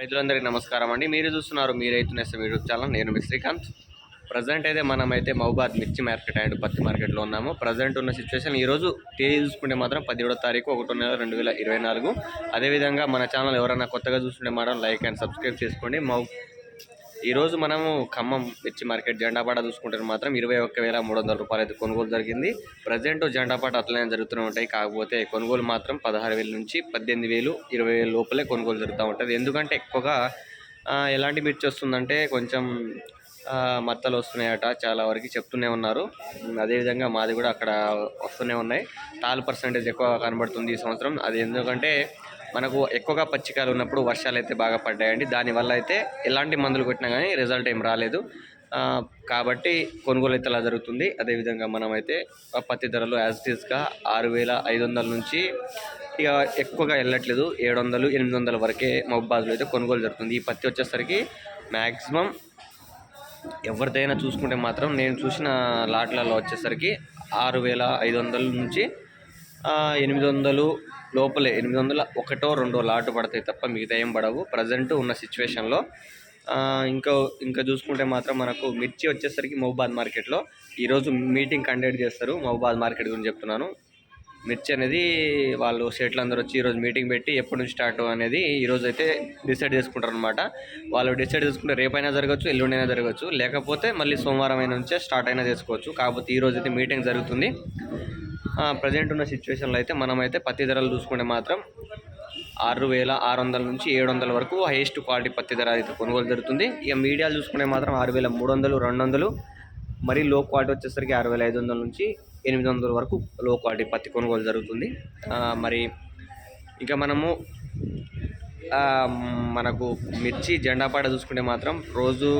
రైతులందరికీ నమస్కారం అండి. మీరు చూస్తున్నారు మీ రైతు నేస్తం యూట్యూబ్ ఛానల్. నేను మీ శ్రీకాంత్. ప్రజెంట్ అయితే మనమైతే మహబాద్ మిర్చి మార్కెట్ అండ్ పత్తి మార్కెట్లో ఉన్నాము. ప్రజెంట్ ఉన్న సిచ్యువేషన్ ఈరోజు తేదీ చూసుకుంటే మాత్రం పదిహేడో తారీఖు ఒకటో నెల రెండు వేల ఇరవై నాలుగు. అదేవిధంగా మన ఛానల్ ఎవరైనా కొత్తగా చూసుకుంటే మాత్రం లైక్ అండ్ సబ్స్క్రైబ్ చేసుకోండి. మౌ ఈరోజు మనము ఖమ్మం మిర్చి మార్కెట్ జెండాపాట చూసుకుంటే మాత్రం ఇరవై ఒక్క వేల మూడు వందల రూపాయలు అయితే కొనుగోలు జరిగింది. ప్రజెంట్ జెండాపాట అట్లనే జరుగుతూనే ఉంటాయి. కాకపోతే కొనుగోలు మాత్రం పదహారు వేల నుంచి పద్దెనిమిది వేలు ఇరవై వేల లోపలే కొనుగోలు జరుగుతూ ఉంటుంది. ఎందుకంటే ఎక్కువగా ఎలాంటి మిర్చి వస్తుందంటే కొంచెం మత్తలు వస్తున్నాయట చాలా వరకు చెప్తూనే ఉన్నారు. అదేవిధంగా మాది కూడా అక్కడ వస్తూనే ఉన్నాయి. తాల్ పర్సంటేజ్ ఎక్కువ కనబడుతుంది ఈ సంవత్సరం. అది ఎందుకంటే మనకు ఎక్కువగా పచ్చికాయలు ఉన్నప్పుడు వర్షాలు అయితే బాగా పడ్డాయండి. దానివల్ల అయితే ఎలాంటి మందులు కొట్టినా కానీ రిజల్ట్ ఏం రాలేదు. కాబట్టి కొనుగోలు అయితే అలా జరుగుతుంది. అదేవిధంగా మనమైతే పత్తి ధరలు యాజ్ ఇట్ ఈస్గా ఆరు వేల ఐదు వందల నుంచి ఇక ఎక్కువగా వెళ్ళట్లేదు. ఏడు వందలు ఎనిమిది వందల వరకే మహబాద్లో అయితే కొనుగోలు జరుగుతుంది. ఈ పత్తి వచ్చేసరికి మ్యాక్సిమం ఎవరిదైనా చూసుకుంటే మాత్రం నేను చూసిన లాట్లలో వచ్చేసరికి ఆరు వేల ఐదు వందల నుంచి ఎనిమిది వందలు లోపలే ఎనిమిది వందల ఒకటో రెండో లాటు పడతాయి తప్ప మిగతా ఏం పడవు. ప్రజెంట్ ఉన్న సిచ్యువేషన్లో ఇంకా ఇంకా చూసుకుంటే మాత్రం మనకు మిర్చి వచ్చేసరికి మహబాద్ మార్కెట్లో ఈరోజు మీటింగ్ కండక్ట్ చేస్తారు మహబాద్ మార్కెట్ గురించి చెప్తున్నాను. మిర్చి అనేది వాళ్ళు స్టేట్లు అందరూ వచ్చి ఈరోజు మీటింగ్ పెట్టి ఎప్పటి నుంచి స్టార్ట్ అనేది ఈరోజు అయితే డిసైడ్ చేసుకుంటారు అనమాట వాళ్ళు డిసైడ్ చేసుకుంటే రేపైనా జరగచ్చు ఎల్లుండైనా జరగచ్చు లేకపోతే మళ్ళీ సోమవారం అయినా నుంచే స్టార్ట్ అయినా చేసుకోవచ్చు. కాకపోతే ఈరోజు అయితే మీటింగ్ జరుగుతుంది. ప్రజెంట్ ఉన్న సిచ్యువేషన్లో అయితే మనమైతే పత్తి ధరలు చూసుకుంటే మాత్రం ఆరు వేల ఆరు వందల నుంచి ఏడు వందల వరకు హైయెస్ట్ క్వాలిటీ పత్తి ధర అయితే కొనుగోలు జరుగుతుంది. ఇక మీడియాలు చూసుకుంటే మాత్రం ఆరు వేల మూడు వందలు రెండు వందలు మరీ లో క్వాలిటీ వచ్చేసరికి ఆరు వేల ఐదు వందల నుంచి ఎనిమిది వందల వరకు లో క్వాలిటీ పత్తి కొనుగోలు జరుగుతుంది. మరి ఇంకా మనము మనకు మిర్చి జెండాపాడ చూసుకుంటే మాత్రం రోజు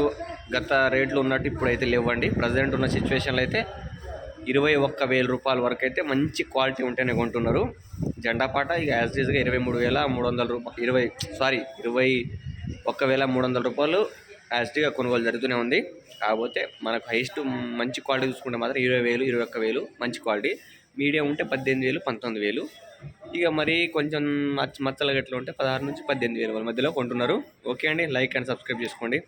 గత రేట్లు ఉన్నట్టు ఇప్పుడైతే లేవండి. ప్రజెంట్ ఉన్న సిచ్యువేషన్లో అయితే ఇరవై ఒక్క వేల రూపాయల వరకు అయితే మంచి క్వాలిటీ ఉంటేనే కొంటున్నారు. జెండాపాట ఇక యాజ్ ఈజ్గా ఇరవై మూడు వేల మూడు వందల రూపాయలు ఇరవై సారీ ఇరవై ఒక్క వేల మూడు వందల రూపాయలు యాజ్గా కొనుగోలు జరుగుతూనే ఉంది. కాకపోతే మనకు హైయెస్ట్ మంచి క్వాలిటీ చూసుకుంటే మాత్రం ఇరవై వేలు ఇరవై ఒక్క వేలు మంచి క్వాలిటీ మీడియం ఉంటే పద్దెనిమిది వేలు పంతొమ్మిది వేలు. ఇక మరి కొంచెం మచ్చ మచ్చల గట్ల ఉంటే పదహారు నుంచి పద్దెనిమిది వేల మధ్యలో కొంటున్నారు. ఓకే అండి లైక్ అండ్ సబ్స్క్రైబ్ చేసుకోండి.